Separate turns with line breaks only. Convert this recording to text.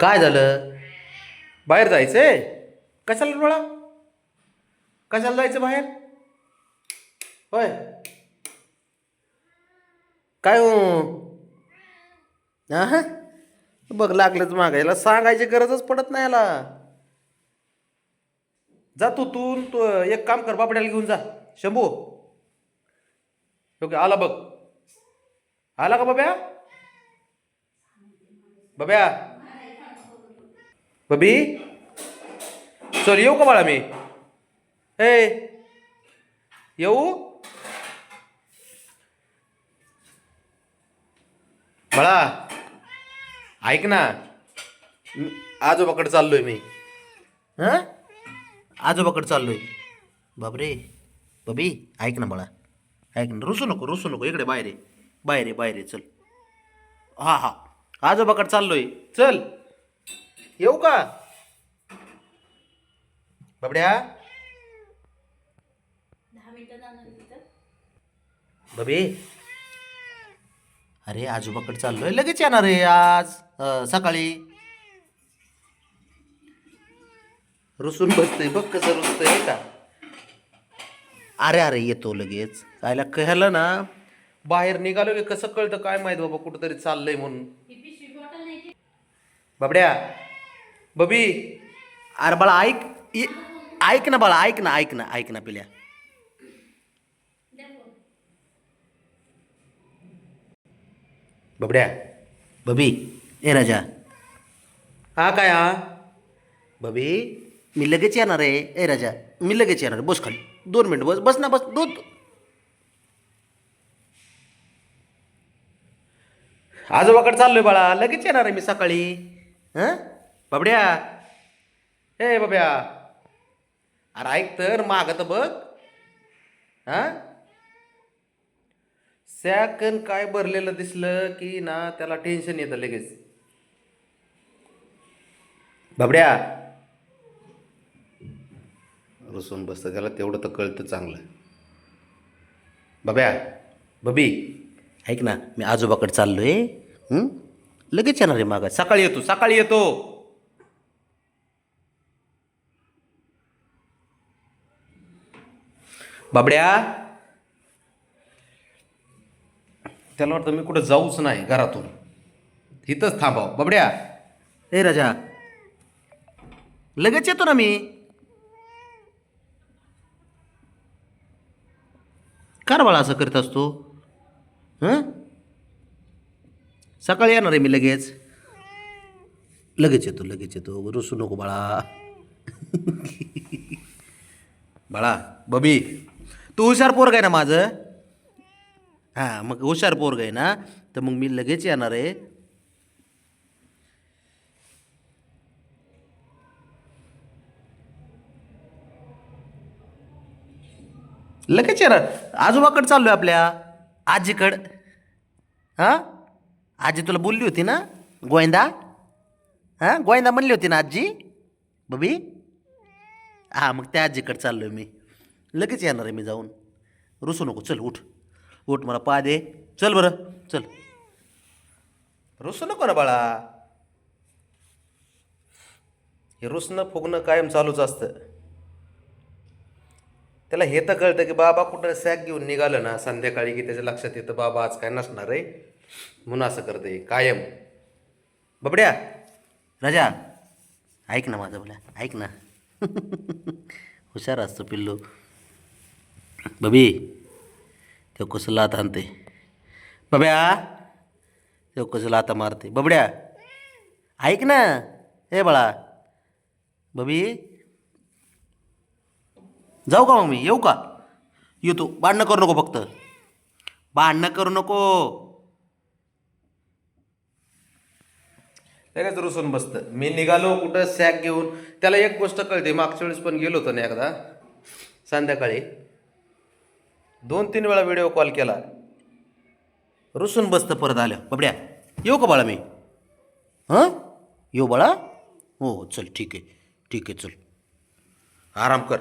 काय झालं? बाहेर जायचं आहे. कशाला डोळा कशाला जायचं बाहेर? होय. काय हो? हा बघ लागलंच मागायला सांगायची गरजच पडत नाही याला. जा तू तू तू एक काम कर बापड्याला घेऊन जा. शंभू. ओके आला बघ. आला का बाब्या? बाब्या? बबी चल येऊ का बाळा मी? ए येऊ? बाळा ऐक ना. आजोबाकडे चाललोय मी. हां? आजोबाकडे चाललोय. बापरे. बबी ऐक ना बाळा. ऐक ना रुसू नको रुसू नको. इकडे बाहेर आहे बाहेर आहे बाहेर आहे चल. हा हा. आजोबाकडे चाललोय. चल. येऊ का? बाबड्या? बबी? अरे आजोबाकडे चाललोय. लगेच येणार आहे आज सकाळी. रुसून बसतोय बघ कसं रुसतोय का? अरे अरे येतो लगेच. कायला कळलं ना? बाहेर निघालो की कसं कळतं? काय माहीत बाबा कुठंतरी चाललंय म्हणून. बाबड्या? बबी। अरे बाळा ऐक ऐक ना बाळा ऐक ना ऐक ना ऐक ना पिल्या. बबड्या. बबी ए राजा. हा काय हा? बबी मी लगेच येणार आहे. ए राजा मी लगेच येणार आहे. बस खाली. दोन मिनिट बस बस ना बस दोन. आजोबाकडे चाललोय बाळा. लगेच येणार आहे मी सकाळी. हां? बबड्या. ए बब्या अरे ऐक तर माग तर बघ. हां? सॅकन काय भरलेलं दिसलं की ना त्याला टेन्शन येतं लगेच. बाबड्या. रुसून बसतं त्याला तेवढं तर कळतं चांगलं. बाब्या बबी. ऐक ना मी आजोबाकडे चाललोय. हं? लगेच येणार आहे मागा. सकाळी येतो सकाळी येतो. बाबड्या. त्याला वाटतं मी कुठं जाऊच नाही घरातून. इथंच थांबाव. बाबड्या. ए राजा. लगेच येतो ना मी. का रे बाळा असं करत असतो हं? सकाळी येणार आहे मी लगेच. लगेच येतो लगेच येतो. रुसू नको बाळा. बाळा बबी. तू हुशार पोरग आहे ना माझं? हां मग हुशार पोरग आहे ना? तर मग मी लगेच येणार आहे. लगेच येणार. आजोबाकडे आहे आपल्या. आजीकडं. हां? आजी तुला बोलली होती ना? गोविंदा? हां? गोविंदा म्हणली होती ना आजी? बबी? हां मग त्या आजीकडे आहे मी. लगेच येणार आहे मी जाऊन. रुसू नको चल उठ. उठ मला पा दे. चल बरं चल. रुसू नको ना बाळा. हे रुसणं फुगणं कायम चालूच असतं. त्याला हे तर कळतं की बाबा कुठं सॅक घेऊन निघालं ना संध्याकाळी की त्याच्या लक्षात येतं बाबा आज काय नसणार आहे. म्हणून असं करते कायम. बबड्या. राजा. ऐक ना माझं बोला. ऐक ना. हुशार असतो पिल्लू. बबी तो कसं लात आणते. बब्या तो कसं लाता मारते. बबड्या ऐक ना. हे बाळा बबी जाऊ का मग मी? येऊ का? येतो. भांडणं करू नको फक्त. भांडणं करू नको. लगेच रुसून बसतं. मी निघालो कुठं सॅक घेऊन. त्याला एक गोष्ट कळते. मागच्या वेळेस पण गेलो होतो ना एकदा. संध्याकाळी. दोन तीन वेळा व्हिडिओ कॉल केला. रुसून बसतं परत आलं. बबड्या येऊ का बाळा मी? हां? येऊ बाळा? हो हो चल ठीक आहे. ठीक आहे चल. आराम कर.